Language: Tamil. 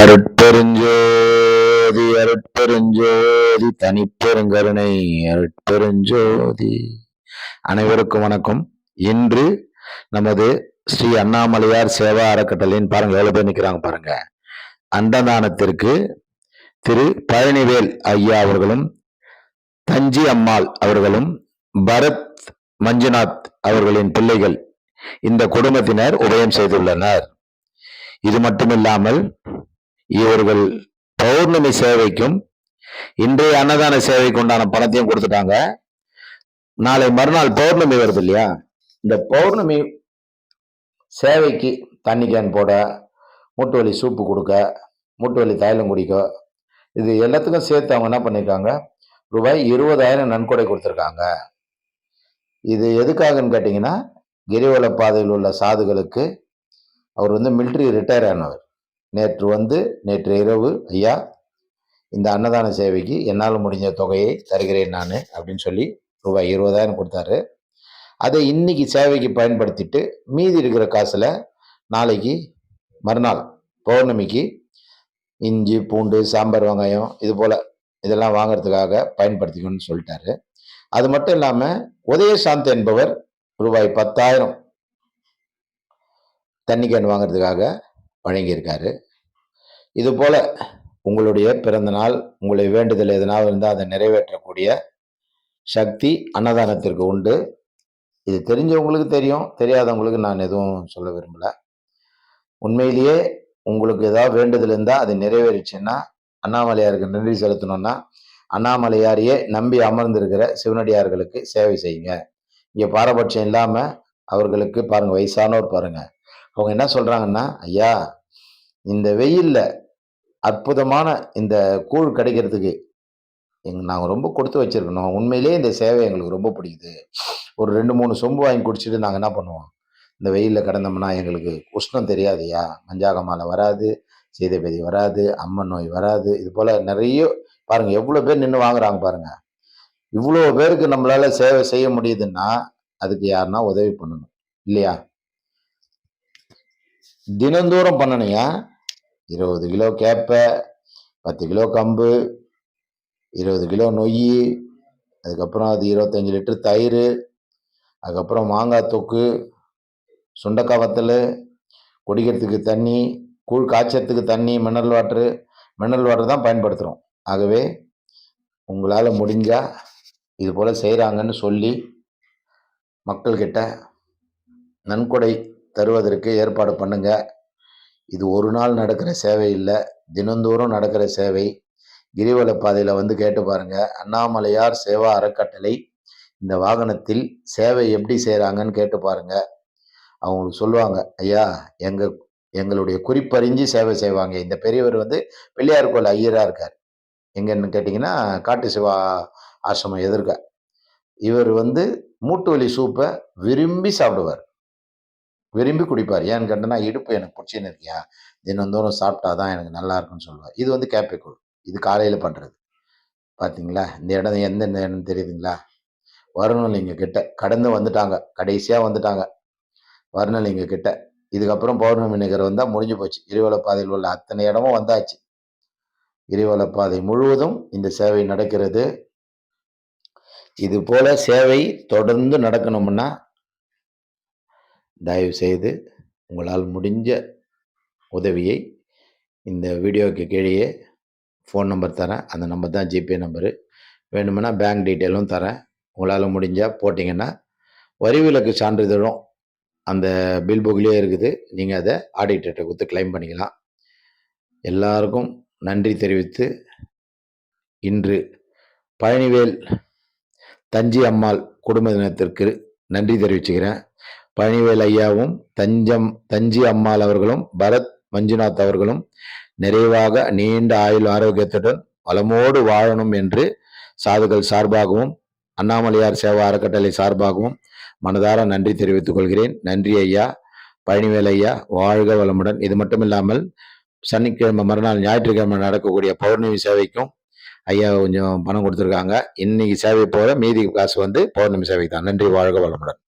அருட்பெருஞ்சோதி அருட்பெருஞ்சோதி தனிப்பெருங்கருணை அருட்பெருஞ்சோதி. அனைவருக்கும் வணக்கம். இன்று நமது ஸ்ரீ அண்ணாமலையார் சேவா அறக்கட்டளையின் பாருங்க எவ்வளவு பேர் நிற்கிறாங்க பாருங்க. அண்டதானத்திற்கு திரு பழனிவேல் ஐயா அவர்களும் தஞ்சி அம்மாள் அவர்களும் பரத் மஞ்சுநாத் அவர்களின் பிள்ளைகள் இந்த குடும்பத்தினர் உபயம் செய்துள்ளனர். இது மட்டுமில்லாமல் இவர்கள் பௌர்ணமி சேவைக்கும் இன்றைய அன்னதான சேவைக்கு உண்டான பணத்தையும் கொடுத்துட்டாங்க. நாளை மறுநாள் பௌர்ணமி வருது இல்லையா? இந்த பௌர்ணமி சேவைக்கு தண்ணி கேன் போட மூட்டு வலி சூப்பு கொடுக்க மூட்டு வலி தைலம் குடிக்க இது எல்லாத்துக்கும் சேர்த்து அவங்க என்ன பண்ணியிருக்காங்க ரூபாய் இருபதாயிரம் நன்கொடை கொடுத்துருக்காங்க. இது எதுக்காகன்னு கேட்டிங்கன்னா கிரிவல பாதையில் உள்ள சாதுகளுக்கு அவர் வந்து மிலிட்ரி ரிட்டையர் ஆனவர் நேற்று வந்து நேற்று இரவு ஐயா இந்த அன்னதான சேவைக்கு என்னால் முடிஞ்ச தொகையை தருகிறேன் நான் அப்படின்னு சொல்லி ரூபாய் இருபதாயிரம் கொடுத்தாரு. அதை இன்னைக்கு சேவைக்கு பயன்படுத்திட்டு மீதி இருக்கிற காசில் நாளைக்கு மறுநாள் பௌர்ணமிக்கு இஞ்சி பூண்டு சாம்பார் வெங்காயம் இது போல் இதெல்லாம் வாங்குறதுக்காக பயன்படுத்திக்கணும்னு சொல்லிட்டாரு. அது மட்டும் இல்லாமல் உதயசாந்த் என்பவர் ரூபாய் பத்தாயிரம் தண்ணி கேன் வாங்குறதுக்காக வழங்கியிருக்காரு. இதுபோல் உங்களுடைய பிறந்த நாள் உங்களுடைய வேண்டுதல் எதனால் இருந்தால் அதை நிறைவேற்றக்கூடிய சக்தி அன்னதானத்திற்கு உண்டு. இது தெரிஞ்சவங்களுக்கு தெரியும் தெரியாதவங்களுக்கு நான் எதுவும் சொல்ல விரும்பலை. உண்மையிலேயே உங்களுக்கு ஏதாவது வேண்டுதல் இருந்தால் அது நிறைவேறிச்சுன்னா அண்ணாமலையாருக்கு நன்றி செலுத்தணும்னா அண்ணாமலையாரையே நம்பி அமர்ந்திருக்கிற சிவனடியார்களுக்கு சேவை செய்யுங்க. இங்கே பாரபட்சம் இல்லாமல் அவர்களுக்கு பாருங்கள் வயசானோர் பாருங்கள் அவங்க என்ன சொல்கிறாங்கன்னா ஐயா இந்த வெயிலில் அற்புதமான இந்த கூழ் கிடைக்கிறதுக்கு எங்க நாங்கள் ரொம்ப கொடுத்து வச்சுருக்கணும். உண்மையிலேயே இந்த சேவை எங்களுக்கு ரொம்ப பிடிக்குது. ஒரு ரெண்டு மூணு சொம்பு வாங்கி குடிச்சிட்டு நாங்கள் என்ன பண்ணுவோம்? இந்த வெயிலில் கிடந்தோம்னா எங்களுக்கு உஷ்ணம் தெரியாதுயா மஞ்சாகமால வராது சீதைபதி வராது அம்மன் நோய் வராது. இது போல் நிறைய பாருங்கள் எவ்வளோ பேர் நின்று வாங்குறாங்க பாருங்கள் இவ்வளோ பேருக்கு நம்மளால் சேவை செய்ய முடியுதுன்னா அதுக்கு யாருன்னா உதவி பண்ணணும். இல்லையா? தினந்தோறும் பண்ணணுயா இருபது கிலோ கேப்பை பத்து கிலோ கம்பு இருபது கிலோ நொய் அதுக்கப்புறம் அது இருபத்தஞ்சி லிட்டர் தயிர் அதுக்கப்புறம் மாங்காய் தொக்கு சுண்டக்காய் வத்தல் குடிக்கிறதுக்கு தண்ணி கூழ் காய்ச்சறதுக்கு தண்ணி மினரல் வாட்ரு மினரல் வாட்டர் தான் பயன்படுத்துகிறோம் ஆகவே உங்களால் முடிஞ்சால் இது போல் செய்கிறாங்கன்னு சொல்லி மக்கள்கிட்ட நன்கொடை தருவதற்கு ஏற்பாடு பண்ணுங்க. இது ஒரு நாள் நடக்கிற சேவை இல்லை. தினந்தோறும் நடக்கிற சேவை. கிரிவல பாதையில் வந்து கேட்டு பாருங்க. அண்ணாமலையார் சேவா அறக்கட்டளை இந்த வாகனத்தில் சேவை எப்படி செய்கிறாங்கன்னு கேட்டு பாருங்க. அவங்களுக்கு சொல்லுவாங்க ஐயா எங்கள் எங்களுடைய குறிப்பறிஞ்சு சேவை செய்வாங்க. இந்த பெரியவர் வந்து பிள்ளையார் கோயில் ஐயராக இருக்கார். எங்கன்னு கேட்டிங்கன்னா காட்டு சிவா ஆசிரமம் எதிர்க்க. இவர் வந்து மூட்டு வலி சூப்பை விரும்பி சாப்பிடுவார். விரும்பி குடிப்பார். ஏன்னு கேட்டனா இடுப்பு எனக்கு பிடிச்சின்னு இருக்கியா? தினந்தோறும் சாப்பிட்டா தான் எனக்கு நல்லா இருக்குன்னு சொல்லுவார். இது வந்து கேப்பைக்குள் இது காலையில் பண்ணுறது பார்த்தீங்களா இந்த இடம் எந்த இடம் தெரியுதுங்களா? வருணலிங்க கிட்ட. கடந்து வந்துட்டாங்க. கடைசியாக வந்துட்டாங்க. வருணலிங்க கிட்ட. இதுக்கப்புறம் பௌர்ணமி நகர் வந்தால் முடிஞ்சு போச்சு. கிரிவல பாதையில் உள்ள அத்தனை இடமும் வந்தாச்சு. கிரிவல பாதை முழுவதும் இந்த சேவை நடக்கிறது. இது போல சேவை தொடர்ந்து நடக்கணும்னா தயவு செய்து உங்களால் முடிஞ்ச உதவியை இந்த வீடியோவுக்கு கீழே ஃபோன் நம்பர் தரேன். அந்த நம்பர் தான் ஜிபே நம்பரு வேணுமென்னா பேங்க் டீட்டெயிலும் தரேன். உங்களால் முடிஞ்சால் போட்டிங்கன்னா வரி விலக்கு சான்றிதழும் அந்த பில் புக்லேயே இருக்குது. நீங்கள் அதை ஆடிட்டர்கிட்ட கொடுத்து கிளைம் பண்ணிக்கலாம். எல்லாருக்கும் நன்றி தெரிவித்து இன்று பழனிவேல் தஞ்சி அம்மாள் குடும்ப தினத்திற்கு நன்றி தெரிவிச்சுக்கிறேன். பழனிவேல் ஐயாவும் தஞ்சம் தஞ்சி அம்மாள் அவர்களும் பரத் மஞ்சுநாத் அவர்களும் நிறைவாக நீண்ட ஆயுள் ஆரோக்கியத்துடன் வளமோடு வாழணும் என்று சாதுகள் சார்பாகவும் அண்ணாமலையார் சேவா அறக்கட்டளை சார்பாகவும் மனதார நன்றி தெரிவித்துக் கொள்கிறேன். நன்றி ஐயா. பழனிவேல் ஐயா வாழ்க வளமுடன். இது மட்டும் இல்லாமல் சனிக்கிழமை மறுநாள் ஞாயிற்றுக்கிழமை நடக்கக்கூடிய பௌர்ணமி சேவைக்கும் ஐயா கொஞ்சம் பணம் கொடுத்துருக்காங்க. இன்னைக்கு சேவை போகிற மீதி காசு வந்து பௌர்ணமி சேவை தான். நன்றி வாழ்க வளமுடன்.